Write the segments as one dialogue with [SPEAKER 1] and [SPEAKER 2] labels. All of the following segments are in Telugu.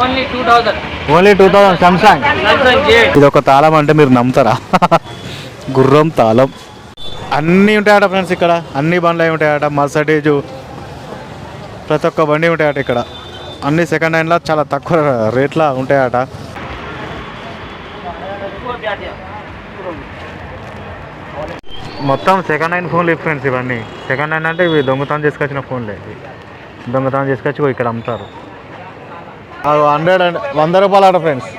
[SPEAKER 1] Only
[SPEAKER 2] two thousand only two
[SPEAKER 1] thousand Samsung
[SPEAKER 2] ఇది ఒక తాళం అంటే మీరు నమ్ముతారా? గుర్రం తాళం. అన్నీ ఉంటాయట ఫ్రెండ్స్ ఇక్కడ. అన్ని బండ్లు ఉంటాయట. మర్సడేజ్ ప్రతి ఒక్క బండి ఉంటాయట ఇక్కడ. అన్ని సెకండ్ హ్యాండ్లో చాలా తక్కువ రేట్లా ఉంటాయట. మొత్తం సెకండ్ హ్యాండ్ ఫోన్లు ఫ్రెండ్స్ ఇవన్నీ. సెకండ్ హ్యాండ్ అంటే ఇవి దొంగతనం చేసుకొచ్చిన ఫోన్లే ఇవి. దొంగతనం చేసుకొచ్చి ఇక్కడ అమ్ముతారు. హండ్రెడ్ అండ్ వంద రూపాయలు ఆట ఫ్రెండ్స్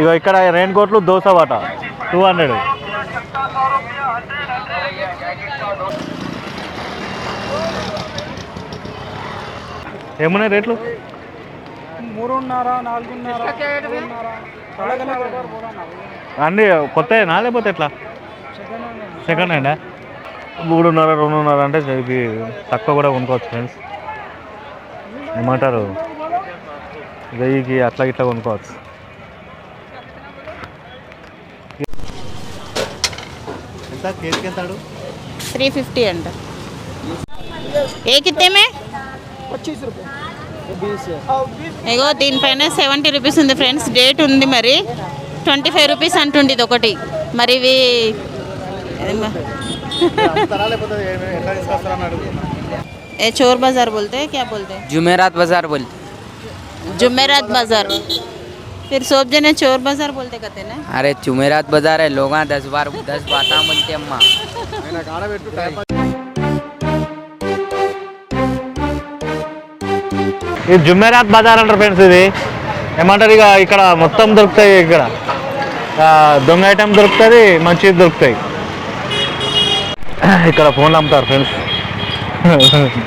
[SPEAKER 2] ఇగో ఇక్కడ రెయిన్ కోట్లు దోశ బాట టూ హండ్రెడ్ ఏమున్నాయి రేట్లు?
[SPEAKER 1] మూడున్నర నాలుగున్నర
[SPEAKER 2] అన్నీ కొత్తనా లేకపోతే ఎట్లా? సెకండ్ హ్యాండా మూడున్నర రెండున్నర అంటే ఇది తక్కువ కూడా కొనుక్కోవచ్చు ఫ్రెండ్స్ ఏమంటారు? వెయ్యికి అట్లా ఇట్లా కొనుక్కోవచ్చు.
[SPEAKER 3] త్రీ ఫిఫ్టీ అంట. ఏ
[SPEAKER 1] కిత్తేమే?
[SPEAKER 3] ఏగో దీనిపైన సెవెంటీ రూపీస్ ఉంది ఫ్రెండ్స్ డేట్ ఉంది మరి. ట్వంటీ ఫైవ్ రూపీస్ అంటుండేది ఇది ఒకటి. మరి ఇవి ఏమ-
[SPEAKER 2] లేకపోతే ఎట్లా తీసుకొస్తారని అడుగు
[SPEAKER 3] ఏ చోర్ बाजार बोलते हैं क्या बोलते हैं
[SPEAKER 1] जुमेरात बाजार बोलते
[SPEAKER 3] जुमेरात बाजार फिर सब जने चोर बाजार बोलते कहते हैं ना
[SPEAKER 1] अरे जुमेरात बाजार है लोग दस बार दस बाता बोलते अम्मा
[SPEAKER 2] ఇది జుమ్మెరాత్ బజార్ అంటారు ఫ్రెండ్స్ ఇది ఏమంటారు ఇక ఇక్కడ మొత్తం దొరుకుతాయి ఇక్కడ ఆ, దొంగ ఐటమ్ దొరుకుతుంది మంచిది దొరుకుతాయి ఇక్కడ ఫోన్లు అమ్ముతారు ఫ్రెండ్స్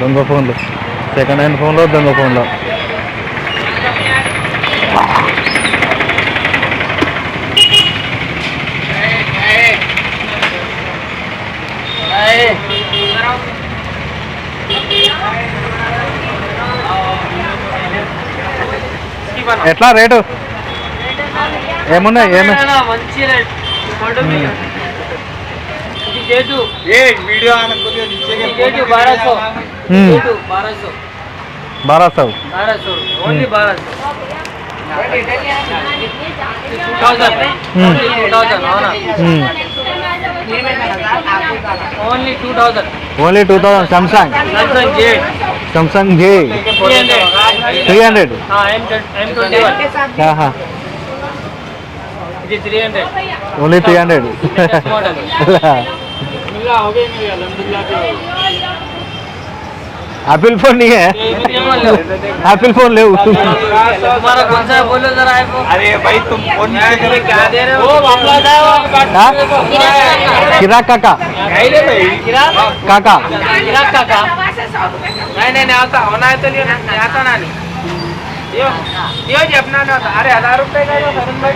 [SPEAKER 2] దొంగ ఫోన్లు. సెకండ్ హ్యాండ్ ఫోన్లో దొంగ ఫోన్లో. ఎట్లా రేటు? ఏమున్నాయి? ఏమి?
[SPEAKER 1] మంచి
[SPEAKER 2] Hmm.
[SPEAKER 1] జేటు బారా సో
[SPEAKER 2] బారా సౌ
[SPEAKER 1] బారా so only two
[SPEAKER 2] thousand only
[SPEAKER 1] two thousand.
[SPEAKER 2] Only two
[SPEAKER 1] Samsung Samsung J Samsung J three hundred
[SPEAKER 2] only three hundred Apple phone नहीं है? एप्पल फ़ोन ले।
[SPEAKER 1] तुम्हारा कौन सा बोलो जरा अरे भाई तुम फ़ोन क्या दे रहे हो?
[SPEAKER 2] किराक काका। काका।
[SPEAKER 1] किराक काका। नहीं नहीं नहीं आता होना है तो नहीं नहीं आता ना नहीं। यो यो जी अपना ना अरे हज़ार रुपए का भाई।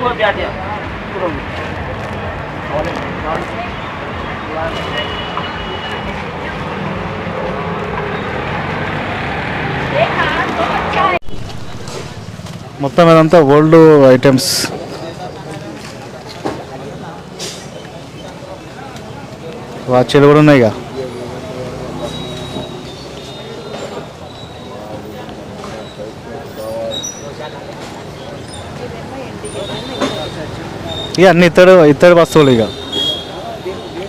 [SPEAKER 1] वो क्या दिया
[SPEAKER 2] మొత్తం ఇదంతా ఓల్డ్ ఐటమ్స్ వాచ్లు కూడా ఉన్నాయి ఇక ఇక అన్ని ఇతడు ఇతడి వస్తువులు ఇక.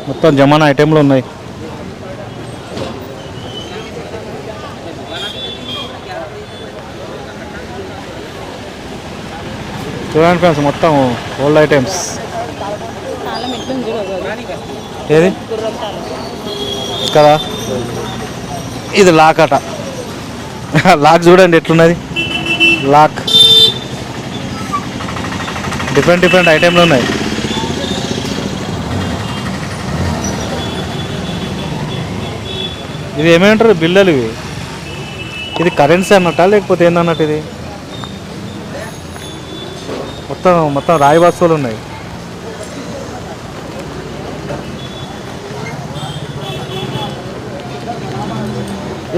[SPEAKER 2] మొత్తం జమానా ఐటెంలు ఉన్నాయి. చూడండి ఫ్రెండ్స్ మొత్తం ఓల్డ్ ఐటమ్స్ ఏది? కదా? ఇది లాక్ అట. లాక్ చూడండి ఎట్లున్నది. లాక్. డిఫరెంట్ డిఫరెంట్ ఐటెంలు ఉన్నాయి. ఇవి ఏమేమంటారు? బిల్లలు ఇవి. ఇది కరెన్సీ అన్నట్టా? లేకపోతే ఏందన్నట్టు ఇది? మొత్తం మొత్తం రాయి వస్తువులు ఉన్నాయి.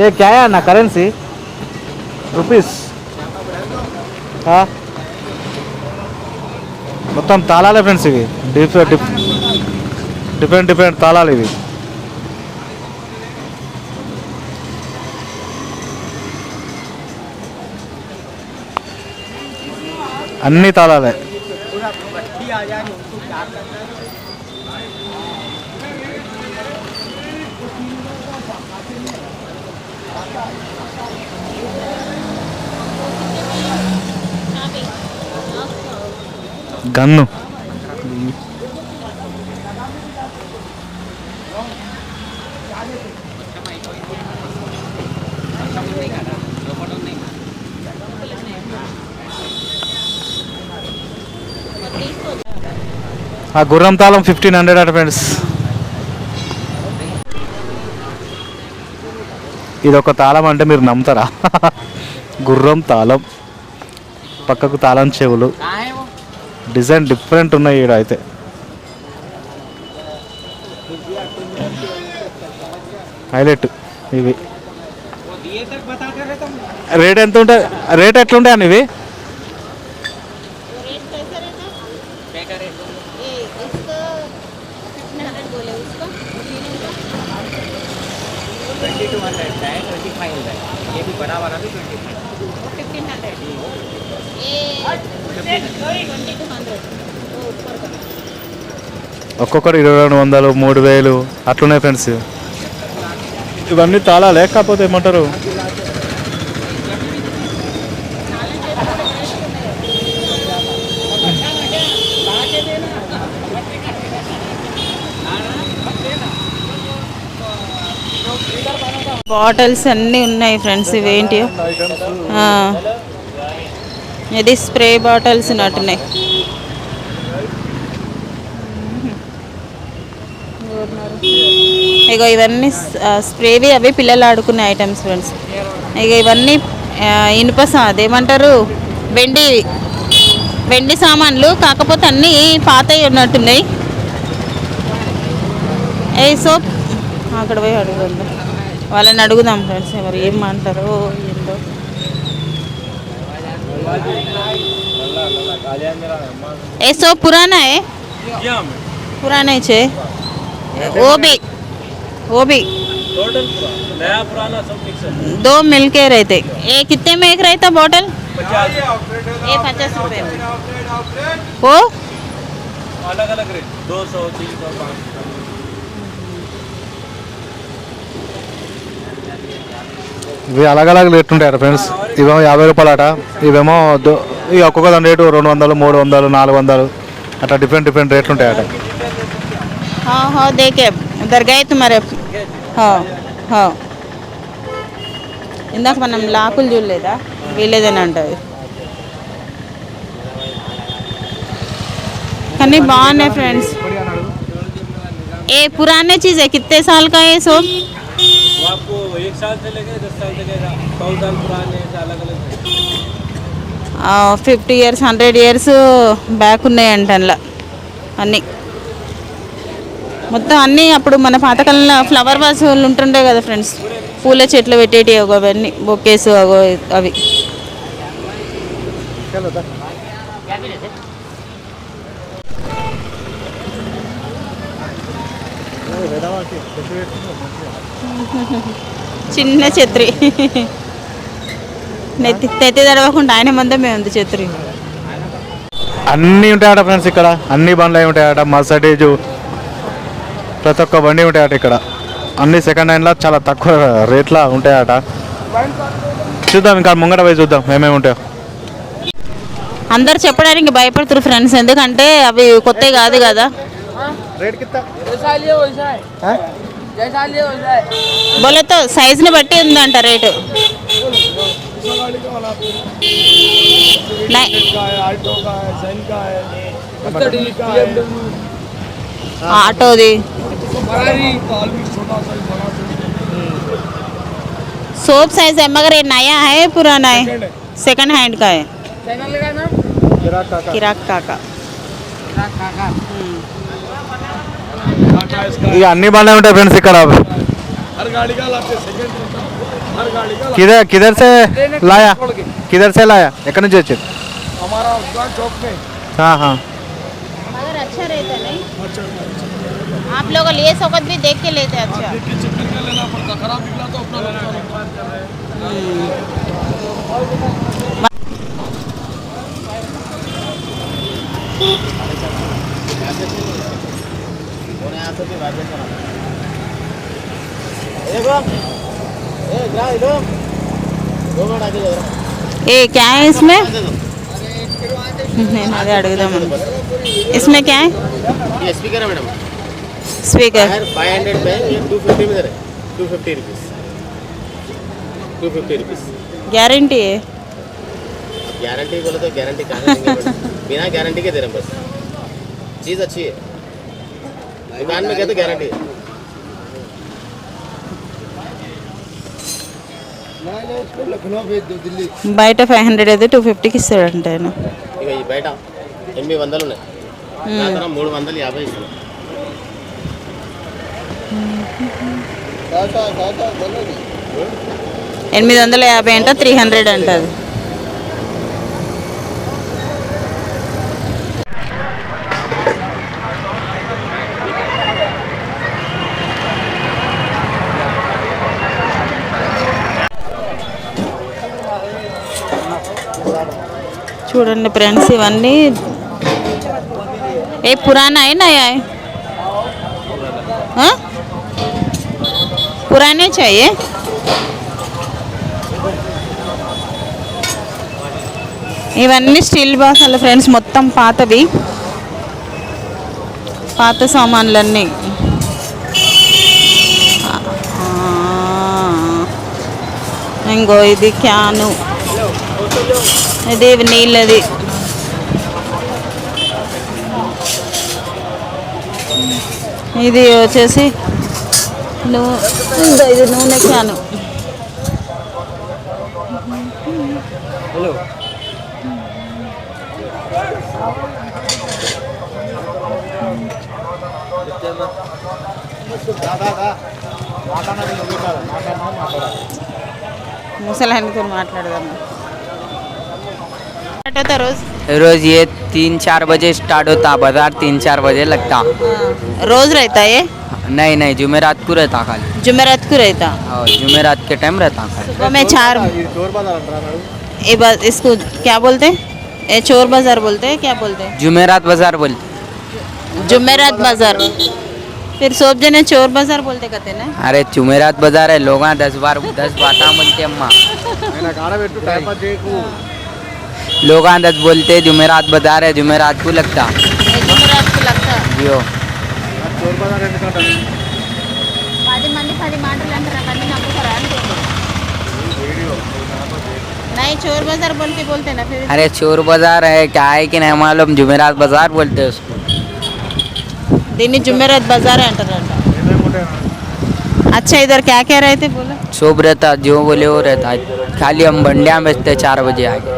[SPEAKER 2] ఏ క్యాయా అన్న? కరెన్సీ రూపీస్ మొత్తం తాళాలే ఫ్రెండ్స్ ఇవి. డిఫరెంట్ డిఫరెంట్ డిఫరెంట్ తాళాలు ఇవి. అన్ని తాళాలే. గన్ను ఆ గుర్రం తాళం ఫిఫ్టీన్ హండ్రెడ్ అట ఫ్రెండ్స్ ఇది ఒక తాళం అంటే మీరు నమ్ముతారా? గుర్రం తాళం. పక్కకు తాళం చెవులు. డిజైన్ డిఫరెంట్ ఉన్నాయి ఈడ అయితే హైలైట్ ఇవి
[SPEAKER 1] वो दिए तक बताते रहे तुम
[SPEAKER 2] రేట్ ఎంత ఉంటాయి రేట్ ఎట్లుంటాయి అన్న ఇవి
[SPEAKER 1] बेकार है ट्वेंटी टू हंड्रेड का है ट्वेंटी फाइव का है ये भी बड़ा वाला भी ट्वेंटी फाइव
[SPEAKER 2] ఒక్కొక్కటి ఇరవై రెండు వందలు మూడు వేలు అట్లున్నాయి ఫ్రెండ్స్. ఇవన్నీ తాళాలే కాకపోతే ఏమంటారు?
[SPEAKER 3] బాటిల్స్ అన్నీ ఉన్నాయి ఫ్రెండ్స్ ఇవేంటి ఆ. ఇది స్ప్రే బాటిల్స్ ఉన్నట్టున్నాయి ఇగో ఇవన్నీ స్ప్రేవి అవి పిల్లలు ఆడుకునే ఐటమ్స్ ఫ్రెండ్స్. ఇక ఇవన్నీ ఇనుప అదేమంటారు? వెండి వెండి సామాన్లు కాకపోతే అన్నీ పాతవి ఉన్నట్టున్నాయి. A shop. అక్కడ పోయి అడుగుదాం వాళ్ళని అడుగుదాం ఫ్రెండ్స్ ఎవరు ఏం ऐसो पुराना है હે? पुराने छे वो भी वो भी
[SPEAKER 1] टोटल नया पुराना सब मिक्स
[SPEAKER 3] दो मिलके रहते ये कितने में एक रहता बॉटल ये पचास रुपए वो
[SPEAKER 1] अलग अलग रेट दो सौ तीन सौ पाँच
[SPEAKER 2] ఇవి అలాగలాగ రేట్ ఉంటాయట ఫ్రెండ్స్ ఇవేమో యాభై రూపాయలు అట. ఇవేమో ఇవి ఒక్కొక్క దాని రేటు రెండు వందలు మూడు వందలు నాలుగు వందలు. అట్లా డిఫరెంట్ డిఫరెంట్ రేట్లు ఉంటాయట
[SPEAKER 3] దేకే. ఇద్దరు మరి. ఇందాక మనం లాకులు చూడలేదా? వీలేదని అంటుంది కానీ బాగున్నాయి ఫ్రెండ్స్ ఏ పురానే చీజే కిత్తే సాల్
[SPEAKER 1] కా ఏ एक साल से लेके दस साल तक है सौ साल पुराने ऐसे अलग अलग है
[SPEAKER 3] fifty years hundred years back ఉన్నాయంట అందులో అన్నీ మొత్తం అన్నీ అప్పుడు మన పాతకాలంలో ఫ్లవర్ వాసులు ఉంటుండే కదా ఫ్రెండ్స్ పూల చెట్లు పెట్టేటి అవన్నీ బొకేస్ అగో అవి చిన్న ఛత్రి. నెత్తి నెత్తి తడవకుండా ఆయన మందమే ఉంది ఛత్రి.
[SPEAKER 2] అన్నీ ఉంటాయట ఫ్రెండ్స్ ఇక్కడ. అన్ని బండ్లు అయి ఉంటాయట. మర్సడేజ్ ప్రతి ఒక్క బండి ఉంటాయట ఇక్కడ. అన్ని సెకండ్ హ్యాండ్లో చాలా తక్కువ రేట్లా ఉంటాయట. చూద్దాం ఇంకా ముంగట పోయి చూద్దాం ఏమేమి ఉంటాయో.
[SPEAKER 3] అందరు చెప్పడానికి భయపడుతున్నారు ఫ్రెండ్స్. ఎందుకంటే అవి కొత్తవి కాదు కదా.
[SPEAKER 2] రేట్ కింద.
[SPEAKER 3] బోలతో సైజుని బట్టి ఉందంట రేటు నై- ఆటోది सोप साइज है मगर ये नया है पुराना है सेकंड हैंड का है किराक काका हम्म।
[SPEAKER 2] ఇక అన్ని బండ్లే ఉంటాయి ఫ్రెండ్స్ ఇక్కడ కిదర్ కిదర్ సే లాయా కిదర్ సే లాయా ఎక్కడి నుంచి వచ్చారు ఆహా.
[SPEAKER 3] मगर अच्छा रहता नहीं आप लोग ले सकत भी देख के लेते अच्छा ए क्या है इसमें నేను అదే అడుగుదామని इसमें क्या है
[SPEAKER 4] ये स्पीकर है मैडम
[SPEAKER 3] स्पीकर
[SPEAKER 4] फाइव हंड्रेड में ये टू फिफ्टी में दे रहे two fifty rupees two fifty rupees
[SPEAKER 3] guarantee है
[SPEAKER 4] गारंटी बोले तो गारंटी कहाँ देंगे मैडम? बिना गारंटी के दे रहे हैं बस चीज़ अच्छी है దాని గ్యారంటీ
[SPEAKER 3] బయట ఫైవ్ హండ్రెడ్ అయితే టూ ఫిఫ్టీకి ఇస్తాడంట ఆయన.
[SPEAKER 4] ఇక ఈ బయట ఎనిమిది వందలు ఉన్నాయి. మూడు వందలు యాభై
[SPEAKER 3] ఎనిమిది వందల యాభై అంట త్రీ హండ్రెడ్ అంట చూడండి ఫ్రెండ్స్ ఇవన్నీ ఏ పురాణా है नया है हाँ? पुराने चाहिए ఇవన్నీ స్టీల్ బాక్సాలు ఫ్రెండ్స్ మొత్తం పాతవి పాత సామాన్లన్నీ ఆ, ఇంకో ఇది క్యాను ఇది నీళ్ళది. ఇది వచ్చేసి నూ ఇదో ఇది నూనె క్యాను? ముసలాయనతో మాట్లాడదాం स्टार्ट रोज?
[SPEAKER 5] रोज ये तीन चार बजे स्टार्ट होता बाज़ार तीन चार बजे लगता.
[SPEAKER 3] रोज रहता ये?
[SPEAKER 5] नहीं नहीं जुमेरात को रहता खाली.
[SPEAKER 3] जुमेरात को रहता?
[SPEAKER 5] और जुमेरात के टाइम रहता
[SPEAKER 3] मैं चार ये बस इसको क्या बोलते हैं? चोर बाज़ार बोलते हैं क्या बोलते हैं?
[SPEAKER 5] जुमेरात बाज़ार बोलते
[SPEAKER 3] जुमेरात बाज़ार। फिर सोप जने चोर बाज़ार बोलते कहते ना?
[SPEAKER 5] अरे जुमेरात बाज़ार है लोग दस बार दस बार म्हणते अम्मा। लोग दस बोलते जुमेरात बाजार है जुमेरात को लगता
[SPEAKER 3] ये जुमेरात को लगता
[SPEAKER 5] जियो
[SPEAKER 2] నాకు చోర్ బజార్ ఎందుకంటారు
[SPEAKER 3] పది మంది పది మాటలు అంటారు అవన్నీ నమ్ముతారా అంటుంది नहीं चोर बाजार बोल के बोलते हैं ना फिर
[SPEAKER 5] अरे चोर बाजार है क्या है कि नहीं मालूम जुमेरात बाजार बोलते हैं उसको
[SPEAKER 3] దీన్ని जुमेरात बाजार అంటారంట
[SPEAKER 2] ఏమేమి ఉంటాయి
[SPEAKER 3] अच्छा इधर क्या क्या रहते बोलो
[SPEAKER 5] शोभ रहता जो बोले वो रहता खाली हम बंडिया बेचते चार बजे आगे हाँ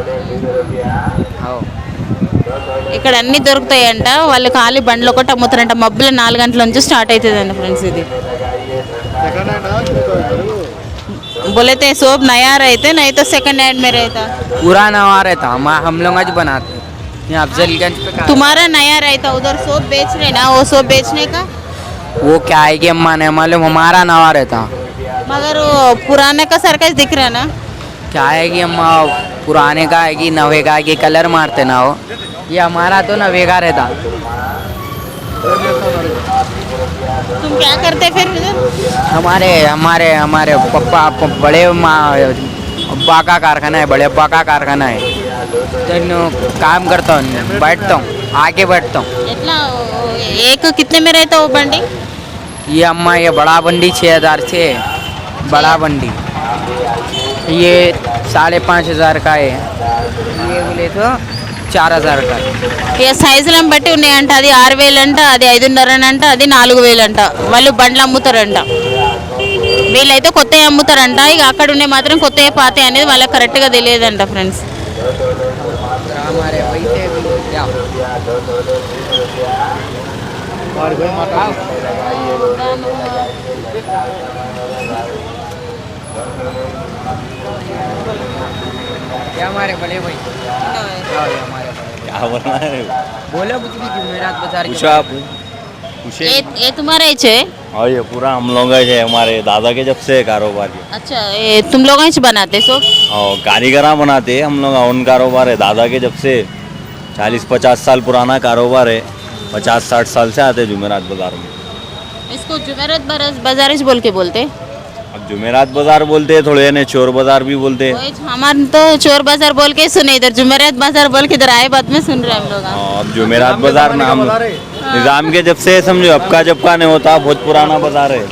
[SPEAKER 3] ఇక్కడ అన్ని దొరుకుతాయంట వాళ్ళు ఖాళీ బండ్లు ఒకటి అమ్ముతారంట మబ్బుల నాలుగు గంటల నుంచి స్టార్ట్ అవుతుందండి ఫ్రెండ్స్ ఇది
[SPEAKER 2] సెకండ్ హ్యాండ్
[SPEAKER 3] बोले थे सोप नया रहते नहीं तो सेकंड हैंड में रहता
[SPEAKER 5] पुराना वहाँ रहता हम हम लोग आज बनाते हैं। यहाँ अफजलगंज पे का-
[SPEAKER 3] तुम्हारा नया रहता उधर सोप बेच रहे ना वो सोप बेचने का
[SPEAKER 5] वो क्या है कि अम्मा ने मालूम हमारा नवा रहता
[SPEAKER 3] मगर वो पुराने का सर्कस दिख रहा ना
[SPEAKER 5] क्या है कि अम्मा पुराने का है कि नवे का है कि कलर मारते ना हो। ये हमारा तो नवे का रहता।
[SPEAKER 3] तुम क्या करते फिर
[SPEAKER 5] हमारे हमारे हमारे पप्पा बड़े अब्बा का कारखाना है बड़े अब्बा का कारखाना है। तो काम करता हूँ बैठता हूँ आके बैठता हूँ।
[SPEAKER 3] इतना एक कितने में रहता वो बंडी?
[SPEAKER 5] ये अम्मा ये बड़ा बंडी छः हज़ार से बड़ा बंडी। ये साढ़े पाँच हज़ार का है ये बोले तो चार हज़ार का है
[SPEAKER 3] ఇక సైజులను బట్టి ఉన్నాయంట అది ఆరు వేలు అంట అది ఐదున్నర అంట అది నాలుగు వేలు అంట వాళ్ళు బండ్లు అమ్ముతారంట వీళ్ళైతే కొత్తవి అమ్ముతారంట ఇక అక్కడ ఉండే మాత్రం కొత్తవి పాతే అనేది వాళ్ళకి కరెక్ట్గా తెలియదంట ఫ్రెండ్స్
[SPEAKER 5] हमारे हमारे बड़े भाई क्या ये हमारे बड़े
[SPEAKER 6] क्या बोलना है
[SPEAKER 5] भाई। कुछ भी जुमेरात बाज़ार
[SPEAKER 6] पूछो आप पूछे
[SPEAKER 3] ये ये तुम्हारा ही है
[SPEAKER 6] और ये पूरा हम लोग है हमारे दादा के जब से कारोबार
[SPEAKER 3] अच्छा ये तुम लोग ही बनाते सो
[SPEAKER 6] और कारीगरा बनाते हैं हम लोग ओन कारोबार है दादा के जब से चालीस पचास साल पुराना कारोबार है पचास साठ साल से आते जुमेरात बाज़ार में
[SPEAKER 3] इसको जुमेरत बरस बाजारिश बोल के बोलते?
[SPEAKER 6] जुमेरात बाज़ार बोलते हैं थोड़े ने चोर बाज़ार भी बोलते हैं।
[SPEAKER 3] हमारे तो चोर बाज़ार बोल के सुने इधर जुमेरत बाज़ार बोल के इधर आए बाद में सुन रहे हैं हम लोग। हाँ।
[SPEAKER 6] अब जुमेरात बाज़ार नाम निज़ाम के जब से समझो अब का जब का नहीं होता बहुत पुराना बाज़ार है।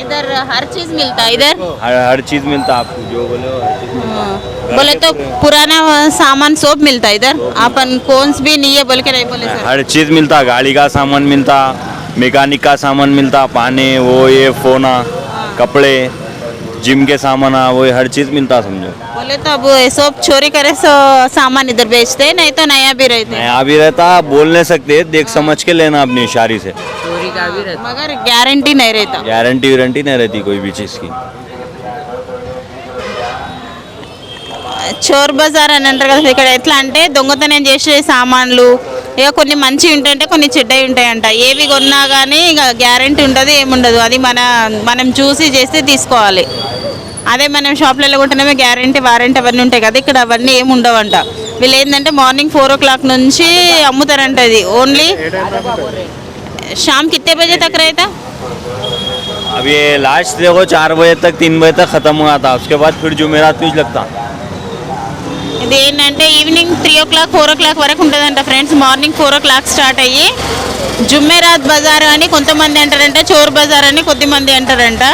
[SPEAKER 3] इधर हर चीज़ मिलता है इधर।
[SPEAKER 6] हर हर चीज़ मिलता आपको जो बोले वो हर चीज़
[SPEAKER 3] हाँ। बोले तो पुराना सामान सब मिलता है इधर। अपन कौन भी नहीं है बोल के नहीं बोले सर।
[SPEAKER 6] हर चीज़ मिलता गाड़ी का सामान मिलता मैकेनिक का सामान मिलता पानी वो ये फोना कपड़े जिम के सामान आ, वो हर चीज़ मिलता समझो
[SPEAKER 3] बोले तो अब ये सब चोरी करे सो सामान इधर बेचते हैं, नहीं तो नया भी रहते हैं।
[SPEAKER 6] नया भी रहता बोल नहीं सकते देख समझ के लेना अपनी इशारी से
[SPEAKER 5] चोरी का भी रहता
[SPEAKER 3] मगर गारंटी नहीं रहता
[SPEAKER 6] गारंटी वारंटी नहीं रहती कोई भी चीज़ की
[SPEAKER 3] చోర్ బజార్ అని అంటారు కదా ఇక్కడ ఎట్లా అంటే దొంగతనం చేసే సామాన్లు ఇక కొన్ని మంచి ఉంటాయంటే కొన్ని చెడ్డవి ఉంటాయంట ఏవి కొన్నా కానీ ఇక గ్యారంటీ ఉండదు ఏముండదు అది మన మనం చూసి చేస్తే తీసుకోవాలి అదే మనం షాప్లలో కొంటేనే గ్యారంటీ వారంటీ అవన్నీ ఉంటాయి కదా ఇక్కడ అవన్నీ ఏమి ఉండవంట వీళ్ళు ఏంటంటే మార్నింగ్ ఫోర్ ఓ క్లాక్ నుంచి అమ్ముతారంట ఇది ఓన్లీ షామ్ కిత్తే బజే తక్ రైతా
[SPEAKER 6] अब ये लास्ट देखो चार बजे तक तीन बजे तक ख़त्म हुआ था उसके बाद फिर जुमेरात कुछ लगता
[SPEAKER 3] ఇది ఏంటంటే evening three o'clock four o'clock వరకు ఉంటుందంట friends morning four o'clock start అయ్యి జుమ్మెరాత్ బజార్ అని కొంతమంది అంటారంట చోర్ బజార్ అని కొద్దిమంది అంటారంట.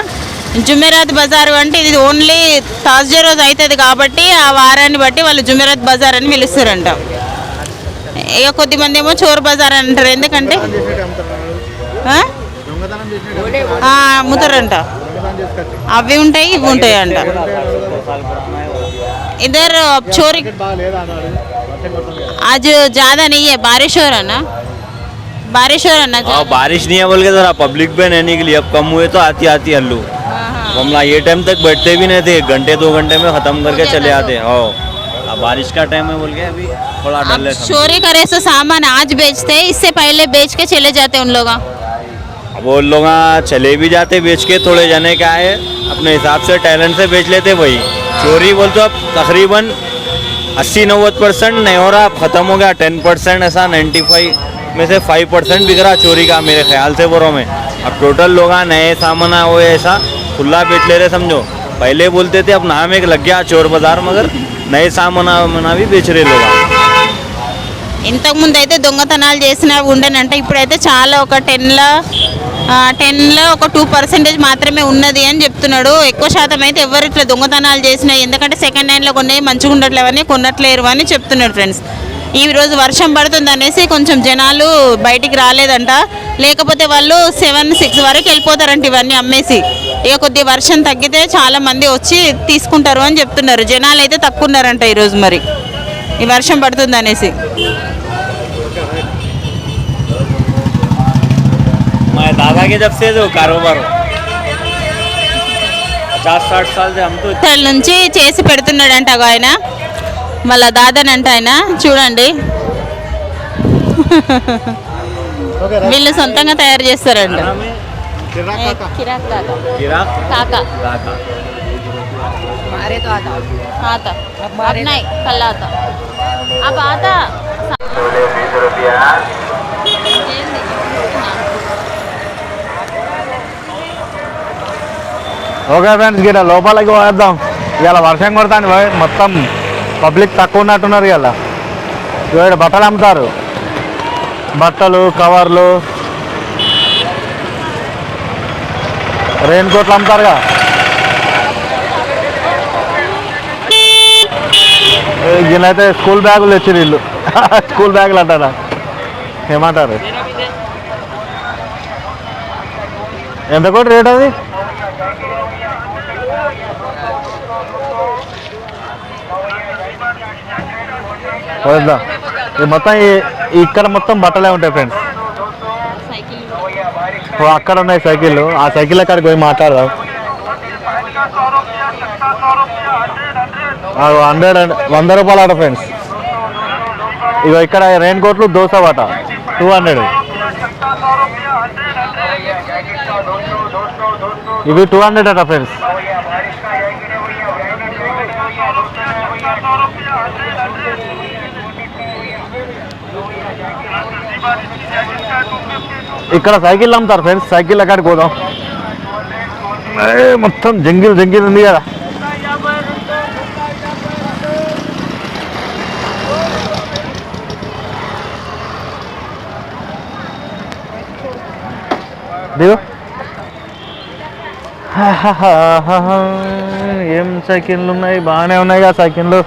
[SPEAKER 3] జుమ్మెరాత్ బజారు అంటే ఇది ఓన్లీ థర్స్డే రోజు అవుతుంది కాబట్టి ఆ వారాన్ని బట్టి వాళ్ళు జుమ్మెరాత్ బజార్ అని పిలుస్తారంట. ఇక కొద్దిమంది ఏమో చోర్ బజార్ అని అంటారు. ఎందుకంటే? అమ్ముతారంట. అవి ఉంటాయి ఇవి ఉంటాయి అంట इधर चोरी आज ज़्यादा नहीं है बारिश हो रहा ना? बारिश हो रहा ना
[SPEAKER 6] और
[SPEAKER 3] ज़्यादा?
[SPEAKER 6] बारिश नहीं है बोल के जरा पब्लिक पे रहने के लिए। अब कम हुए तो आती आती हल्लू
[SPEAKER 3] हाँ, हाँ।
[SPEAKER 6] हम लोग ये टाइम तक बैठते भी नहीं थे। एक घंटे दो घंटे में ख़त्म करके चले आते हो। अब बारिश का टाइम है बोल के अभी थोड़ा डर
[SPEAKER 3] अब
[SPEAKER 6] है
[SPEAKER 3] चोरी करे सो सामान आज बेचते हैं इससे पहले बेच के चले जाते हैं उन लोग।
[SPEAKER 6] अब वो लोग हाँ चले भी जाते बेच के थोड़े जाने क्या है। अपने हिसाब से टैलेंट से बेच लेते वही चोरी बोल तो अब तकरीबन अस्सी नव्वद परसेंट नहीं हो रहा अब ख़त्म हो गया टेन परसेंट ऐसा नाइन्टी फाइव में से फाइव परसेंट बिक रहा चोरी का मेरे ख्याल से बोरो में अब टोटल लोग हाँ नए सामान आ वो ऐसा खुला बेच ले रहे समझो पहले बोलते थे अब नाम एक लग गया चोर बाजार मगर नए सामान मना भी बेच रहे लोग हाँ।
[SPEAKER 3] ఇంతకుముందు అయితే దొంగతనాలు చేసినవి ఉండనంట ఇప్పుడైతే చాలా ఒక టెన్లో టెన్లో ఒక టూ పర్సెంటేజ్ మాత్రమే ఉన్నది అని చెప్తున్నాడు. ఎక్కువ శాతం అయితే ఎవరు ఇట్లా దొంగతనాలు చేసినాయి ఎందుకంటే సెకండ్ హ్యాండ్లో కొన్నాయి మంచిగా ఉండట్లేవని కొనట్లేరు అని చెప్తున్నాడు ఫ్రెండ్స్. ఈ రోజు వర్షం పడుతుంది అనేసి కొంచెం జనాలు బయటికి రాలేదంట. లేకపోతే వాళ్ళు సెవెన్ సిక్స్ వరకు వెళ్ళిపోతారంట ఇవన్నీ అమ్మేసి. ఇక కొద్ది వర్షం తగ్గితే చాలా మంది వచ్చి తీసుకుంటారు అని చెప్తున్నారు. జనాలు అయితే తక్కువ ఉన్నారంట ఈరోజు మరి. ఈ వర్షం పడుతుంది అనేసి.
[SPEAKER 6] हमारे दादा के जब से जो कारोबार हो पचास साठ साल से हम तो
[SPEAKER 3] సంవత్సరాల నుంచి చేసి పెడుతున్నాడంట ఒక ఆయన వాళ్ళ దాదనంట ఆయన చూడండి వీళ్ళు సొంతంగా తయారు చేస్తారంట ఏ, కిరాక్ తాత
[SPEAKER 6] गिराक
[SPEAKER 3] కాక
[SPEAKER 6] काका
[SPEAKER 5] हमारे तो आता
[SPEAKER 3] ఆత అబ్నాయ్ కల్లాత ఆ పాత
[SPEAKER 2] ఓకే ఫ్రెండ్స్ గిట్ట లోపలికి పోయేద్దాం. ఇవాళ వర్షం కొడతాను మొత్తం పబ్లిక్ తక్కువ ఉన్నట్టున్నారు ఇవాళ. ఇక్కడ బట్టలు అమ్ముతారు. బట్టలు కవర్లు. రెయిన్ కోట్లు అమ్ముతారుగా. వీళ్ళైతే స్కూల్ బ్యాగులు తెచ్చిరు వీళ్ళు. స్కూల్ బ్యాగులు అంటారా? ఏమంటారు? ఎంత కోటి రేట్ అది? వద్దాం ఇది మొత్తం ఈ- ఇక్కడ మొత్తం బట్టలే ఉంటాయి ఫ్రెండ్స్ అక్కడ ఉన్నాయి సైకిళ్ళు. ఆ సైకిల్ అక్కడికి పోయి మాట్లాడదాం. హండ్రెడ్ అండ్ వంద రూపాయలు ఆట ఫ్రెండ్స్ ఇగో ఇక్కడ రెయిన్ కోట్లు దోశ బాట టూ హండ్రెడ్ ఇవి టూ హండ్రెడ్ అట ఫ్రెండ్స్ ఇక్కడ సైకిల్ అమ్ముతారు ఫ్రెండ్స్ సైకిల్ అక్కడికి పోదాం? మొత్తం జంగిల్ జంగిల్ ఉంది కదా. దిగు. ఏం సైకిళ్ళు ఉన్నాయి? బాగానే ఉన్నాయి కదా సైకిళ్ళు.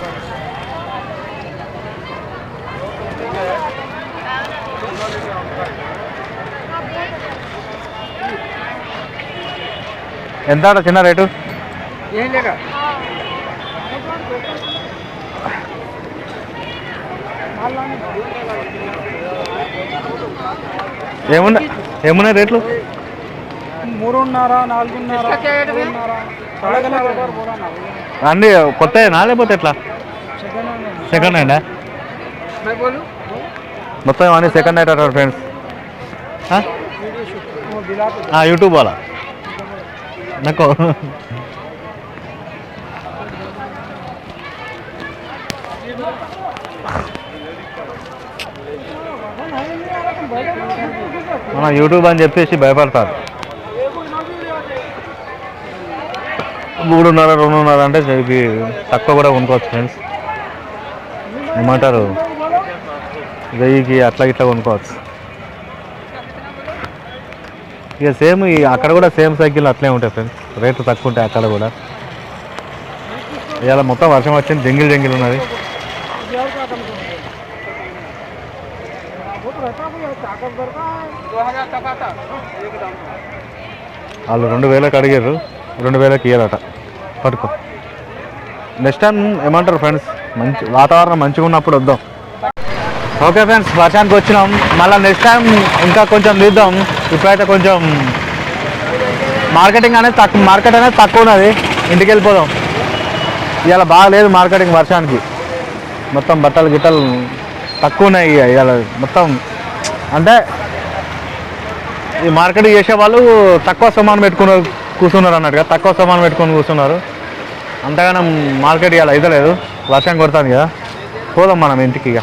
[SPEAKER 2] ఎంత ఆడ చిన్న రేటు?
[SPEAKER 1] ఏం లేక.
[SPEAKER 2] ఏమున్నాయి ఏమున్నాయి రేట్లు?
[SPEAKER 1] మూడున్నర నాలుగున్నర మూడున్నర.
[SPEAKER 2] అన్నీ కొత్తనా లేకపోతే ఎట్లా? సెకండ్ హ్యాండా మొత్తం అన్నీ సెకండ్ హ్యాండ్ అంటారు ఫ్రెండ్స్ యూట్యూబ్ వాళ్ళ? నాకు మన యూట్యూబ్ అని చెప్పేసి భయపడతారు. మూడున్నర రెండున్నర అంటే ఇవి తక్కువ కూడా కొనుక్కోవచ్చు ఫ్రెండ్స్. ఏమంటారు? వెయ్యికి అట్లా ఇట్లా కొనుక్కోవచ్చు. ఇక సేమ్ అక్కడ కూడా సేమ్ సైకిల్ అట్లే ఉంటాయి ఫ్రెండ్స్ రేట్లు తక్కువ ఉంటాయి అక్కడ కూడా. ఇవాళ మొత్తం వర్షం వచ్చింది జంగిల్ జంగిల్ ఉన్నది. వాళ్ళు రెండు వేలకు అడిగారు రెండు వేలకు ఇయ్యాలట పట్టుకో. నెక్స్ట్ టైం ఏమంటారు ఫ్రెండ్స్ మంచి వాతావరణం మంచిగా ఉన్నప్పుడు వద్దాం. ఓకే ఫ్రెండ్స్ వర్షానికి వచ్చినాం. మళ్ళీ నెక్స్ట్ టైం ఇంకా కొంచెం తీద్దాం ఇప్పుడైతే కొంచెం మార్కెటింగ్ అనేది తక్కువ మార్కెట్ అనేది తక్కువ ఉన్నది. ఇంటికి వెళ్ళిపోదాం ఇవాళ బాగాలేదు మార్కెటింగ్ వర్షానికి. మొత్తం బట్టలు గిట్టలు తక్కువ ఉన్నాయి ఇక ఇవాళ. మొత్తం అంటే ఈ మార్కెటింగ్ చేసే వాళ్ళు తక్కువ సమానం పెట్టుకుని కూర్చున్నారు అన్నట్టుగా తక్కువ సమానం పెట్టుకొని కూర్చున్నారు. అంతగానం మార్కెట్ ఇవాళ అయితే లేదు వర్షం కొడుతుంది కదా. పోదాం మనం ఇంటికి ఇక.